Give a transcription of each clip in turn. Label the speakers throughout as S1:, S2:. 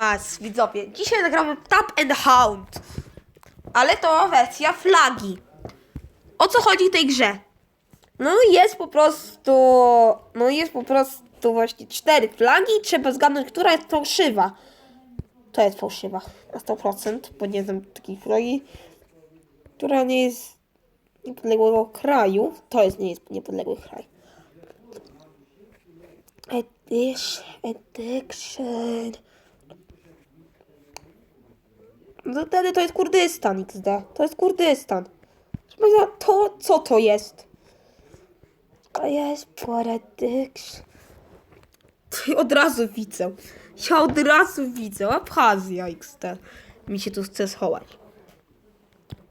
S1: Was, widzowie, dzisiaj nagramy Tap and Hound. Ale to wersja flagi. O co chodzi w tej grze? No jest po prostu... No jest po prostu właśnie cztery flagi. Trzeba zgadnąć, która jest fałszywa. To jest fałszywa. Na 100%, bo nie znam takiej flagi. Która nie jest niepodległego kraju. To jest nie jest niepodległy kraj. Addiction, addiction. No wtedy to jest Kurdystan XD. To jest Kurdystan. To co to jest? To jest Paradyks. Ty od razu widzę. Ja od razu widzę. Abchazja XD. Mi się tu chce schować.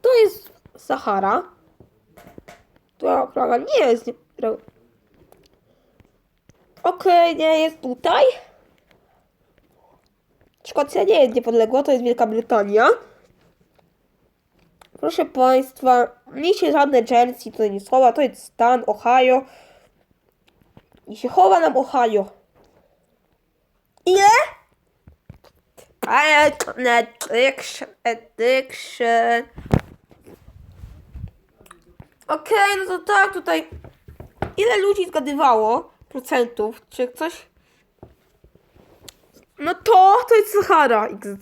S1: To jest Sahara. To flaga nie jest. Okej, nie jest tutaj. Szkocja nie jest niepodległa, to jest Wielka Brytania. Proszę Państwa, nie się żadne Jersey tutaj nie schowa, to jest stan Ohio. I się chowa nam Ohio. Ile? Addiction, addiction. Okej, no to tak, tutaj ile ludzi zgadywało procentów, czy coś? No to, to jest Sahara XD.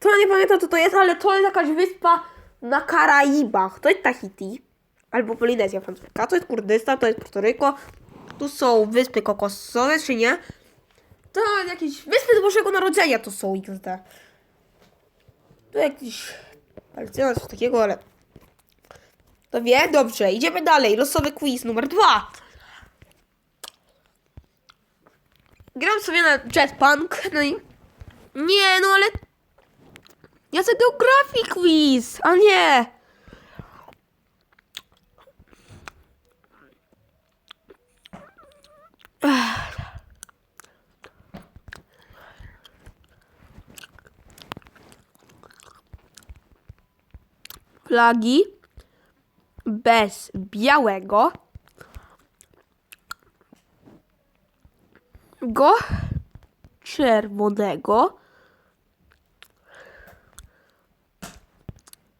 S1: To ja nie pamiętam co to jest, ale to jest jakaś wyspa na Karaibach. To jest Tahiti. Albo Polinezja francuska. To jest Kurdystan, to jest Portoryko. Tu są wyspy kokosowe, czy nie? To jakieś wyspy do Bożego Narodzenia to są XD. Tu jakiś Palestyna, coś takiego, ale... To wie? Dobrze, idziemy dalej. Losowy quiz numer dwa. Gram sobie na Jetpunk, no i... Nie, no ale... Ja chcę geografii quiz, a nie! Ech. Flagi bez białego go czerwonego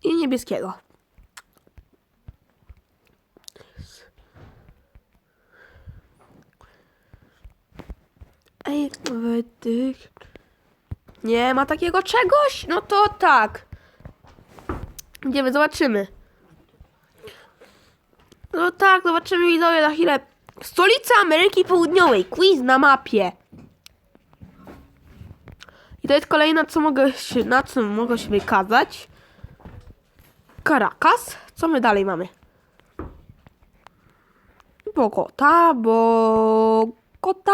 S1: i niebieskiego. Ej, wedych. Nie ma takiego czegoś? No to tak. Idziemy, zobaczymy. No tak, zobaczymy widzowie za chwilę. Stolica Ameryki Południowej. Quiz na mapie. I to jest kolejna, co mogę się, na co mogę się wykazać. Caracas. Co my dalej mamy? Bogota, Bogota.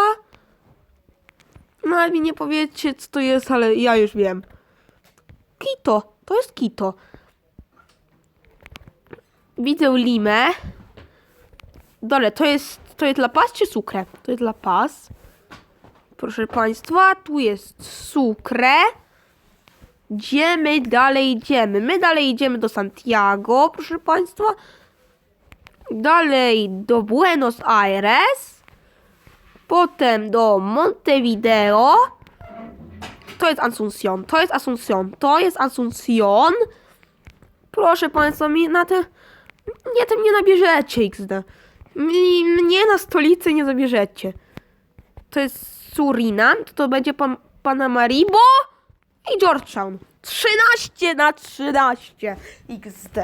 S1: No ale mi nie powiecie, co to jest, ale ja już wiem. Quito. To jest Quito. Widzę Limę. Dole, to jest, to jest La Paz czy Sucre? To jest La Paz. Proszę Państwa, tu jest Sucre. Gdzie my dalej idziemy? My dalej idziemy do Santiago, proszę Państwa. Dalej do Buenos Aires. Potem do Montevideo. To jest Asunción, to jest Asunción, to jest Asunción. Proszę Państwa, mi na te... Nie, tym nie nabierzecie XD. Mnie na stolicy nie zabierzecie. To jest Surinam, to, to będzie pan, Panamaribo i Georgetown. 13 na 13 XD.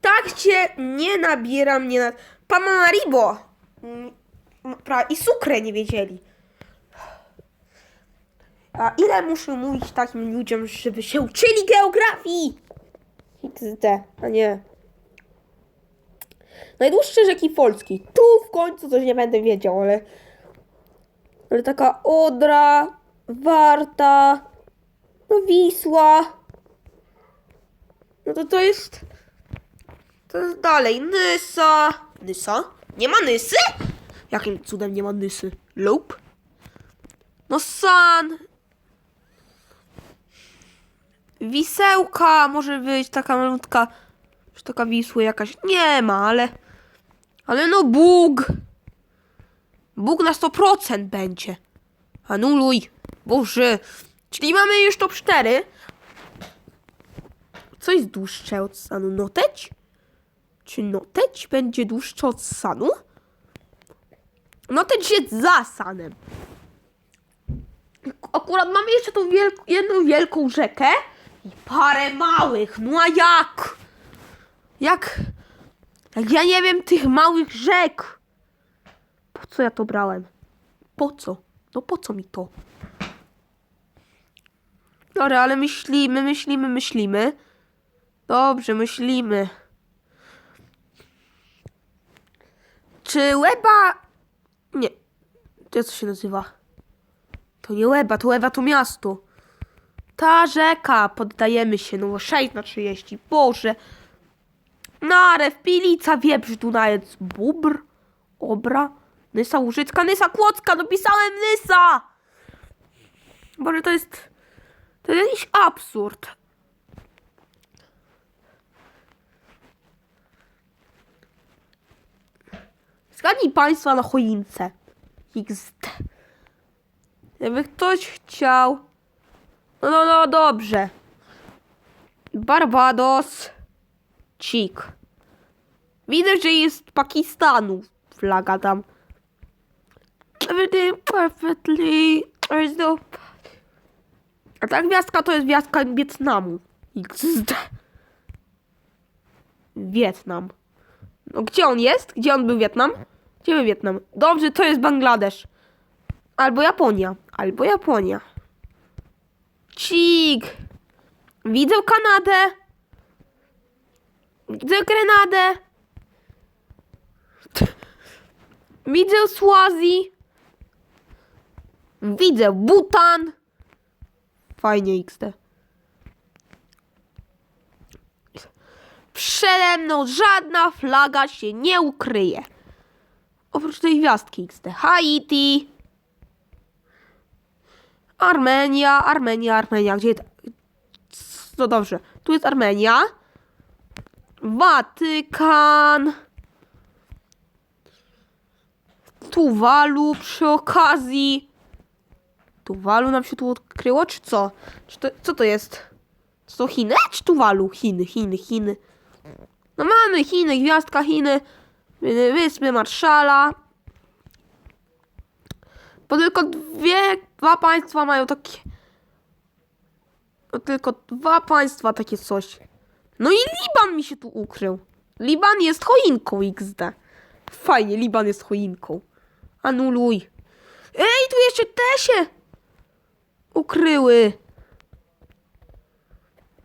S1: Tak cię nie nabieram, nie na... Panamaribo! Mm, I Sucre nie wiedzieli. A ile muszę mówić takim ludziom, żeby się uczyli geografii? XD, a nie. Najdłuższe rzeki Polski. Tu w końcu coś nie będę wiedział, ale... Ale taka Odra, Warta, no Wisła. No to to jest... To jest dalej. Nysa. Nysa? Nie ma Nysy? Jakim cudem nie ma Nysy? Loop? No San. Wisełka może być taka malutka. Czy taka Wisły jakaś. Nie ma, ale. Ale no Bóg. Bóg na 100% będzie. Anuluj. Boże. Czyli mamy już top 4. Co jest dłuższe od Sanu? Noteć? Czy Noteć będzie dłuższe od Sanu? Noteć jest za Sanem. Akurat mamy jeszcze tą jedną wielką rzekę i parę małych. No a jak? Jak? Jak ja nie wiem tych małych rzek. Po co ja to brałem? Po co? No po co mi to? Dobra, ale myślimy, myślimy, myślimy. Dobrze, myślimy. Czy Łeba... Nie. To co się nazywa? To nie Łeba, to Łeba to miasto. Ta rzeka, poddajemy się, no bo 6 na 30, Boże. Narew, Pilica, Wieprz, Dunajec, Bóbr, Obra, Nysa Łużycka, Nysa Kłodzka, dopisałem Nysa! Boże, to jest... To jest jakiś absurd. Zgadnij państwa na choince. XD. Jakby ktoś chciał... No, no, no, dobrze. Barbados. Cik. Widzę, że jest Pakistanu flaga tam. Everything perfectly. There's no... A ta gwiazdka to jest gwiazdka Wietnamu. XD. Wietnam. No gdzie on jest? Gdzie on był Wietnam? Gdzie był Wietnam? Dobrze, to jest Bangladesz. Albo Japonia. Albo Japonia. Cik. Widzę Kanadę. Widzę Grenadę. Widzę Swazi. Widzę Butan. Fajnie XD. Przede mną żadna flaga się nie ukryje. Oprócz tej gwiazdki XD. Haiti. Armenia, Armenia, Armenia. Gdzie jest... No dobrze. Tu jest Armenia. Watykan. Tuwalu przy okazji. Tuwalu nam się tu odkryło, czy co? Czy to, co to jest? Co to Chiny? Czy Tuwalu? Chiny, Chiny, Chiny. No mamy Chiny, gwiazdka Chiny, Wy- Wyspy Marszala. Bo tylko dwie, dwa państwa mają takie... No tylko dwa państwa takie coś. No i Liban mi się tu ukrył. Liban jest choinką XD. Fajnie, Liban jest choinką. Anuluj. Ej, tu jeszcze te się ukryły.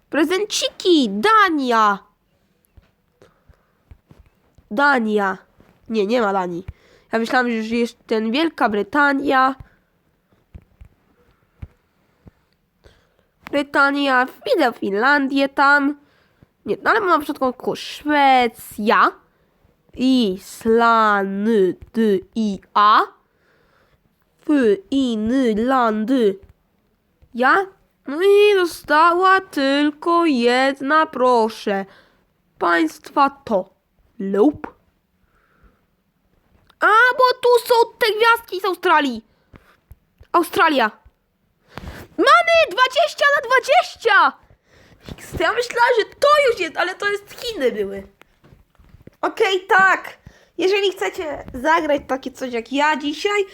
S1: Prezenciki, Dania. Dania. Nie, nie ma Danii. Ja myślałam, że jest ten Wielka Brytania. Brytania, widzę Finlandię tam. Nie, no ale mam na przykład tylko Szwecja. Islandia. Finlandy. Ja? No i została tylko jedna, proszę. Państwa to. Lub. A, bo tu są te gwiazdki z Australii. Australia. Mamy 20 na 20! Ja myślałam, że to już jest, ale to jest Chiny były. Okej, tak. Jeżeli chcecie zagrać takie coś jak ja dzisiaj,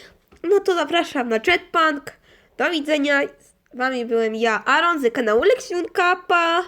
S1: no to zapraszam na Jetpunk. Do widzenia. Z wami byłem ja, Aaron z kanału Leksiunka. Pa!